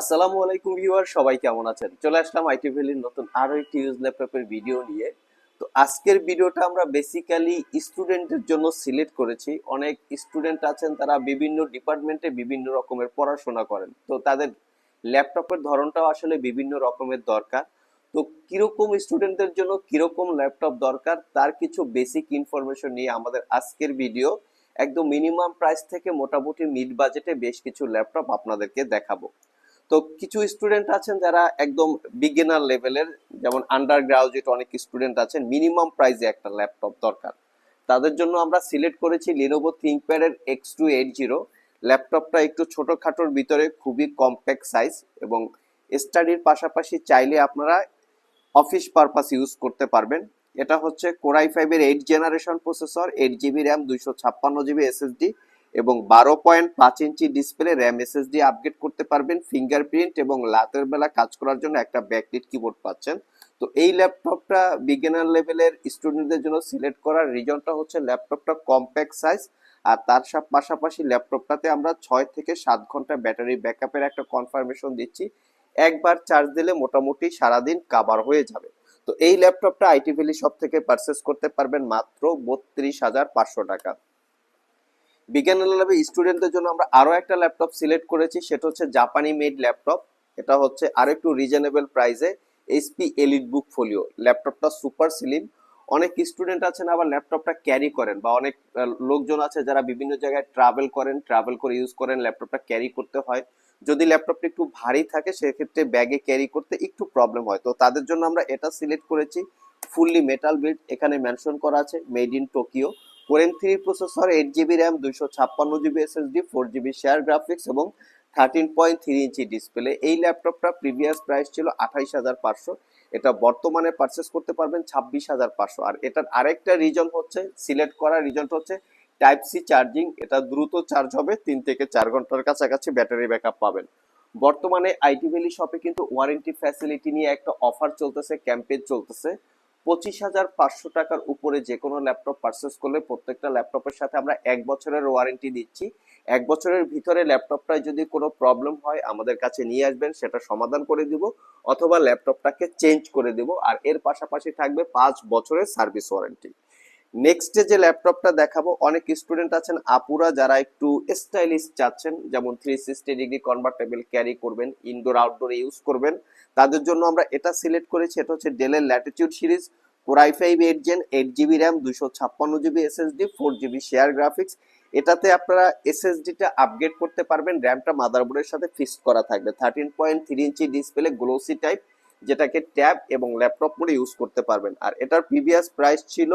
আসসালামু আলাইকুম ভিউয়ার, সবাই কেমন আছেন? চলে আসলাম আইটি ভ্যালির নতুন আরও একটি ইউজ ল্যাপটপের ভিডিও নিয়ে। তো আজকের ভিডিওটা আমরা বেসিক্যালি স্টুডেন্টের জন্য সিলেক্ট করেছি। অনেক স্টুডেন্ট আছেন, তারা বিভিন্ন ডিপার্টমেন্টে বিভিন্ন রকমের পড়াশোনা করেন। তো তাদের ল্যাপটপের ধরনটাও আসলে বিভিন্ন রকমের দরকার। তো কীরকম স্টুডেন্টদের জন্য কীরকম ল্যাপটপ দরকার, তার কিছু বেসিক ইনফরমেশন নিয়ে আমাদের আজকের ভিডিও। একদম মিনিমাম প্রাইস থেকে মোটামুটি মিড বাজেটে বেশ কিছু ল্যাপটপ আপনাদেরকে দেখাবো। তো কিছু স্টুডেন্ট আছেন যারা একদম বিগিনার লেভেলের যেমন আন্ডার গ্রাজুয়েট অনেক স্টুডেন্ট আছেন মিনিমাম প্রাইসে একটা ল্যাপটপ দরকার। তাদের জন্য আমরা সিলেক্ট করেছি লিনোভো থিঙ্কপ্যাডের এক্স টু এইট জিরো ল্যাপটপটা একটু ছোটোখাটোর ভিতরে খুবই কম্প্যাক্ট সাইজ এবং স্টাডির পাশাপাশি চাইলে আপনারা অফিস পারপাস ইউজ করতে পারবেন। এটা হচ্ছে কোরাই ফাইভের eight generation processor eight GB RAM দুইশো ছাপ্পান্ন জিবি এসএসডি এবং বারো পয়েন্ট পাঁচ inch display RAM SSD upgrade করতে পারবেন ফিঙ্গারপ্রিন্ট এবং রাতের বেলা কাজ করার জন্য একটা ব্যাকলিট কিবোর্ড পাচ্ছেন। তো এই ল্যাপটপটা বিগিনার লেভেলের স্টুডেন্টদের জন্য সিলেক্ট করার রিজনটা হচ্ছে ল্যাপটপটা কম্প্যাক্ট সাইজ আর তার সব পাশাপাশি ল্যাপটপটাতে আমরা ছয় থেকে সাত ঘণ্টা ব্যাটারি ব্যাকআপের একটা কনফার্মেশন দিচ্ছি। একবার চার্জ দিলে মোটামুটি সারাদিন কাবার হয়ে যাবে। তো এই ল্যাপটপটা আইটি ভ্যালি সব থেকে পারচেস করতে পারবেন মাত্র বত্রিশ হাজার পাঁচশো টাকা। বিজ্ঞান ল্যাবে স্টুডেন্টদের জন্য আমরা আরও একটা ল্যাপটপ সিলেক্ট করেছি, সেটা হচ্ছে জাপানি মেড ল্যাপটপ এটা হচ্ছে আরও একটু রিজনেবল প্রাইসে এইচপি এলিট বুক ফোলিও ল্যাপটপটা সুপার স্লিম অনেক স্টুডেন্ট আছেন, আবার ল্যাপটপটা ক্যারি করেন বা অনেক লোকজন আছে যারা বিভিন্ন জায়গায় ট্রাভেল করেন ট্রাভেল করে ইউজ করেন ল্যাপটপটা ক্যারি করতে হয়। যদি ল্যাপটপটা একটু ভারী থাকে, সেক্ষেত্রে ব্যাগে ক্যারি করতে একটু প্রবলেম হয়। তো তাদের জন্য আমরা এটা সিলেক্ট করেছি। ফুললি মেটাল বিল্ড এখানে মেনশন করা আছে made in Tokyo কোরেন three processor eight GB RAM দুইশো ছাপ্পান্ন GB SSD four GB share graphics এবং thirteen point three inch display এই ল্যাপটপটা প্রিভিয়াস প্রাইস ছিল আঠাইশ হাজার পাঁচশো। এটা বর্তমানে পারচেস করতে পারবেন ছাব্বিশ হাজার পাঁচশো। আর এটার আরেকটা রিজন হচ্ছে সিলেক্ট করার রিজনটা হচ্ছে টাইপ সি চার্জিং এটা দ্রুত চার্জ হবে, তিন থেকে চার ঘণ্টার কাছাকাছি ব্যাটারি ব্যাকআপ পাবেন। বর্তমানে আইটি ভ্যালি শপে কিন্তু ওয়ারেন্টি ফ্যাসিলিটি নিয়ে একটা অফার চলতেছে ক্যাম্পেইন চলতেছে। পঁচিশ হাজার পাঁচশো টাকার উপরে যে কোনো ল্যাপটপ পারচেস করলে প্রত্যেকটা ল্যাপটপের সাথে আমরা এক বছরের ওয়ারেন্টি দিচ্ছি। এক বছরের ভিতরে ল্যাপটপটায় যদি কোনো প্রবলেম হয়, আমাদের কাছে নিয়ে আসবেন, সেটা সমাধান করে দিব অথবা ল্যাপটপটাকে চেঞ্জ করে দিব আর এর পাশাপাশি থাকবে পাঁচ বছরের সার্ভিস ওয়ারেন্টি নেক্সটে যে ল্যাপটপটা দেখাবো, অনেক স্টুডেন্ট আছেন, আপুরা যারা একটু স্টাইলিশ চাচ্ছেন, যেমন three sixty degree convertible carry করবেন ইনডোর আউটডোরে ইউজ করবেন। তাদের জন্য আমরা এটা সিলেক্ট করেছি, এটা হচ্ছে ডেলের latitude series core i five eight gen eight GB RAM দুইশো ছাপ্পান্ন GB SSD four GB share graphics এটাতে আপনারা এসএসডিটা আপগ্রেড করতে পারবেন র্যামটা মাদারবোর্ডের সাথে ফিক্সড করা থাকবে। Thirteen point three inch display glossy type যেটাকে ট্যাব এবং ল্যাপটপ মোডে ইউজ করতে পারবেন। আর এটার প্রিভিয়াস প্রাইস ছিল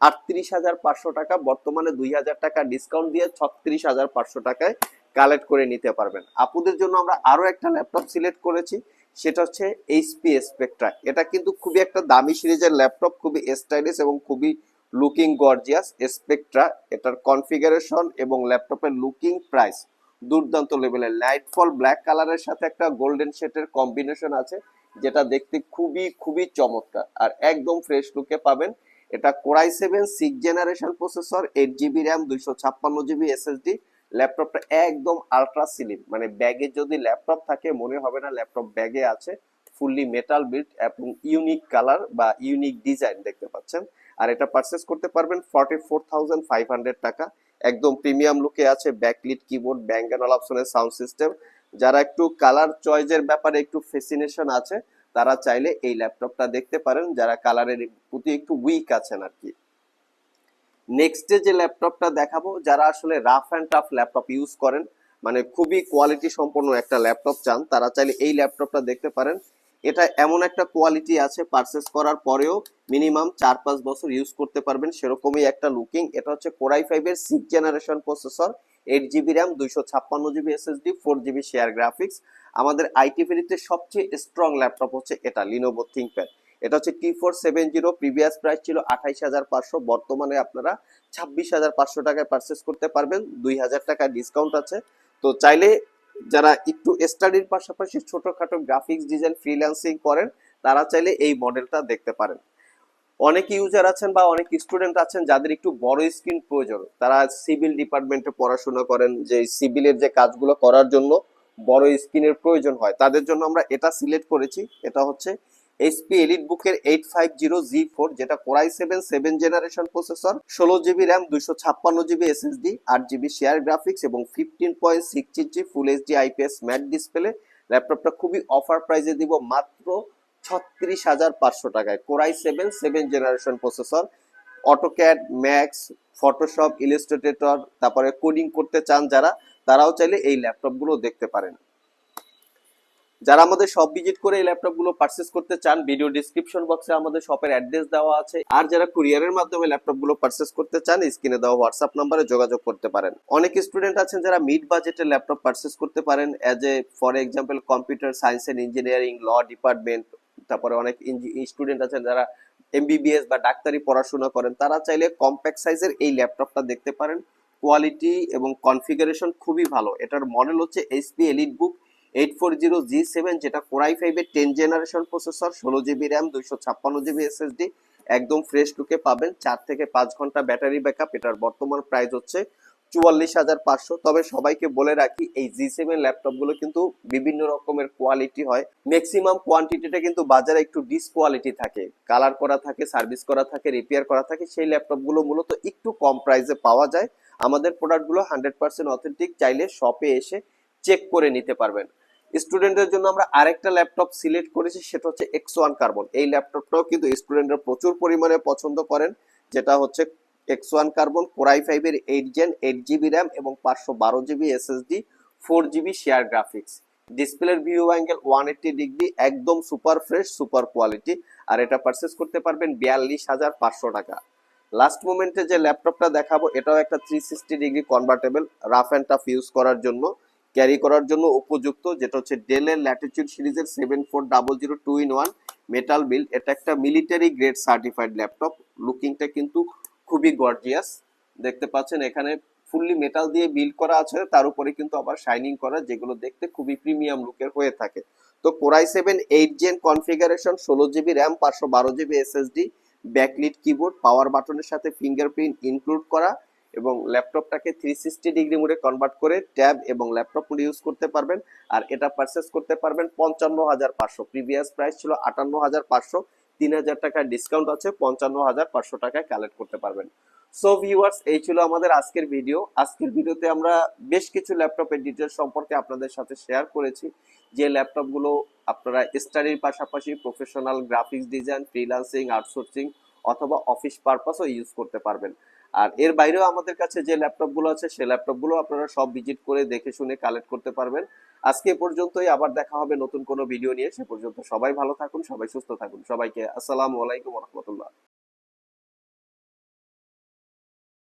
আটত্রিশ হাজার পাঁচশো টাকা, বর্তমানে দুই হাজার টাকা ডিসকাউন্ট দিয়ে ছত্রিশ হাজার পাঁচশো টাকায় কালেক্ট করে নিতে পারবেন। আপুদের জন্য আমরা আরও একটা ল্যাপটপ সিলেক্ট করেছি সেটা হচ্ছে এইচপি স্পেকট্রা এটা কিন্তু খুবই একটা দামি সিরিজের ল্যাপটপ, খুবই স্টাইলিশ এবং খুবই লুকিং গর্জিয়াস স্পেকট্রা এটার কনফিগারেশন এবং ল্যাপটপের লুকিং প্রাইস দুর্দান্ত লেভেলের লাইটফল ব্ল্যাক কালারের সাথে একটা গোল্ডেন শেডের কম্বিনেশন আছে, যেটা দেখতে খুবই খুবই চমৎকার। আর একদম ফ্রেশ লুকে পাবেন। এটা core i seven six generation processor eight GB RAM দুইশো ছাপ্পান্ন জিবি এসএসডি ল্যাপটপটা একদম আলট্রা সিলিম মানে ব্যাগে যদি ল্যাপটপ থাকে, মনে হবে না ল্যাপটপ ব্যাগে আছে ফুললি মেটাল বিল্ড এবং ইউনিক কালার বা ইউনিক ডিজাইন দেখতে পাচ্ছেন। আর এটা পারচেস করতে পারবেন forty four thousand five hundred টাকা। একদম প্রিমিয়াম লুকে আছে ব্যাকলিট কিবোর্ড ব্যাঙ্গান অপশনের সাউন্ড সিস্টেম যারা একটু কালার চয়েসের ব্যাপারে একটু ফেসিনেশন আছে, তারা চাইলে এই ল্যাপটপটা দেখতে পারেন। যারা কালারের প্রতি একটু উইক আছেন আর কি। নেক্সটে যে ল্যাপটপটা দেখাবো, যারা আসলে rough and tough laptop use করেন মানে খুবই কোয়ালিটি সম্পন্ন একটা ল্যাপটপ চান, তারা চাইলে এই ল্যাপটপটা দেখতে পারেন। এটা এমন একটা কোয়ালিটি আছে পারচেস করার পরেও মিনিমাম চার পাঁচ বছর ইউজ করতে পারবেন, সেরকমই একটা লুকিং এটা হচ্ছে কোরাই ফাইভের six generation processor eight GB RAM দুইশো ছাপ্পান্ন GB SSD four GB share graphics আমাদের আইটি ভেরিতে সবচেয়ে স্ট্রং ল্যাপটপ হচ্ছে এটা লিনোভো থিঙ্কপ্যাড এটা হচ্ছে T four seven zero previous price ছিল আঠাইশ হাজার পাঁচশো, বর্তমানে আপনারা ছাব্বিশ হাজার পাঁচশো টাকায় পারচেস করতে পারবেন। দুই হাজার টাকা ডিসকাউন্ট আছে। তো চাইলে যারা একটু স্টাডির পাশাপাশি ছোটখাটো গ্রাফিক্স ডিজাইন ফ্রিল্যান্সিং করেন, তারা চাইলে এই মডেলটা দেখতে পারেন। অনেক ইউজার আছেন বা অনেক স্টুডেন্ট আছেন যাদের একটু বড় স্ক্রিন প্রয়োজন। তারা সিভিল ডিপার্টমেন্টে পড়াশোনা করেন, যে সিভিলের যে কাজগুলো করার জন্য বড় স্ক্রিনের প্রয়োজন হয়। তাদের জন্য আমরা এটা সিলেক্ট করেছি। এটা হচ্ছে এইচপি এলিট বুকের eight five zero G four যেটা core i seven seven generation processor ষোলো জিবি র্যাম দুইশো ছাপ্পান্ন জিবি এসএসডি আট জিবি শেয়ার গ্রাফিক্স এবং fifteen point six inch full HD IPS matte display ল্যাপটপটা খুবই অফার প্রাইসে দিব মাত্র ছত্রিশ হাজার পাঁচশো টাকায়। Core i seven seven generation processor AutoCAD Max Photoshop Illustrator তারপরে কোডিং করতে চান যারা, তারাও চাইলে এই ল্যাপটপগুলো দেখতে পারেন। যারা আমাদের শপ ভিজিট করে এই ল্যাপটপগুলো পারচেস করতে চান ভিডিও ডিসক্রিপশন বক্সে আমাদের শপের অ্যাড্রেস দেওয়া আছে। আর যারা কুরিয়ারের মাধ্যমে ল্যাপটপগুলো পারচেস করতে চান স্ক্রিনে দেওয়া হোয়াটসঅ্যাপ নাম্বারে যোগাযোগ করতে পারেন। অনেক স্টুডেন্ট আছেন যারা মিড বাজেটের ল্যাপটপ পারচেস করতে পারেন। As a for example computer science and engineering law department তারপরে অনেক স্টুডেন্ট আছেন যারা এমবিবিএস বা ডাক্তারি পড়াশোনা করেন, তারা চাইলে কম্প্যাক্ট সাইজের এই ল্যাপটপটা দেখতে পারেন। কোয়ালিটি এবং কনফিগারেশন খুবই ভালো। এটার মডেল হচ্ছে HP EliteBook eight four zero G seven যেটা কোরাই ফাইভের টেন জেনারেশন প্রসেসর ষোলো জিবি র্যাম দুইশো ছাপ্পান্ন জিবি এসএসডি একদম ফ্রেশ লুকে পাবেন, চার থেকে পাঁচ ঘণ্টা ব্যাটারি ব্যাকআপ এটার বর্তমান প্রাইস হচ্ছে চুয়াল্লিশ হাজার পাঁচশো। তবে সবাইকে বলে রাখি, এই জি সেভেন ল্যাপটপগুলো কিন্তু বিভিন্ন রকমের কোয়ালিটি হয়। ম্যাক্সিমাম কোয়ান্টিটিটা কিন্তু বাজারে একটু ডিস কোয়ালিটি থাকে। কালার করা থাকে সার্ভিস করা থাকে রিপেয়ার করা থাকে, সেই ল্যাপটপগুলো মূলত একটু কম প্রাইসে পাওয়া যায়। আমাদের প্রোডাক্টগুলো হান্ড্রেড পার্সেন্ট অথেন্টিক চাইলে শপে এসে চেক করে নিতে পারবেন। স্টুডেন্টদের জন্য আমরা আরেকটা ল্যাপটপ সিলেক্ট করেছি, সেটা হচ্ছে এক্স ওয়ান কার্বন এই ল্যাপটপটাও কিন্তু স্টুডেন্টরা প্রচুর পরিমাণে পছন্দ করেন, যেটা হচ্ছে X one carbon core i ফাইভের eight gen eight GB RAM এবং পাঁচশো বারো GB SSD four GB share graphics ডিসপ্লের view angle one eighty degree একদম সুপার ফ্রেশ সুপার কোয়ালিটি আর এটা পারচেস করতে পারবেন বিয়াল্লিশ হাজার পাঁচশো টাকা। লাস্ট মোমেন্টে যে ল্যাপটপটা দেখাবো, এটাও একটা three sixty degree convertible rough and tough use করার জন্য। ক্যারি করার জন্য উপযুক্ত, যেটা হচ্ছে ডেলের ল্যাটিটিউড সিরিজের seven four double zero two in one metal build এটা একটা মিলিটারি গ্রেড সার্টিফাইড ল্যাপটপ লুকিংটা কিন্তু খুবই গর্জিয়াস দেখতে পাচ্ছেন এখানে ফুললি মেটাল দিয়ে বিল্ড করা আছে। তার উপরে কিন্তু আবার শাইনিং করা, যেগুলো দেখতে খুবই প্রিমিয়াম লুকের হয়ে থাকে। তো core i seven eight gen configuration ষোলো জিবি র্যাম পাঁচশো বারো GB SSD backlit keyboard power বাটনের সাথে ফিঙ্গারপ্রিন্ট ইনক্লুড করা। এবং ল্যাপটপটাকে থ্রি সিক্সটি ডিগ্রি মোডে কনভার্ট করে ট্যাব এবং ল্যাপটপ মোডে ইউজ করতে পারবেন। আর এটা পারচেস করতে পারবেন পঞ্চান্ন হাজার পাঁচশো। প্রিভিয়াস প্রাইস ছিল আটান্ন হাজার পাঁচশো। তিন হাজার টাকার ডিসকাউন্ট আছে, পঞ্চান্ন হাজার পাঁচশো টাকায় কালেক্ট করতে পারবেন। সো ভিউয়ার্স এই ছিল আমাদের আজকের ভিডিও আজকের ভিডিওতে আমরা বেশ কিছু ল্যাপটপের ডিটেলস সম্পর্কে আপনাদের সাথে শেয়ার করেছি। যে ল্যাপটপগুলো আপনারা স্টাডির পাশাপাশি professional graphics design freelancing outsourcing অথবা অফিস পারপাসও ইউজ করতে পারবেন। আর এর বাইরেও আমাদের কাছে যে ল্যাপটপগুলো আছে, সেই ল্যাপটপগুলো আপনারা সব ভিজিট করে দেখে শুনে কালেক্ট করতে পারবেন। আজকে পর্যন্তই, আবার দেখা হবে নতুন কোনো ভিডিও নিয়ে। সে পর্যন্ত সবাই ভালো থাকুন, সবাই সুস্থ থাকুন। সবাইকে আসসালামু আলাইকুম রহমতুল্লাহ।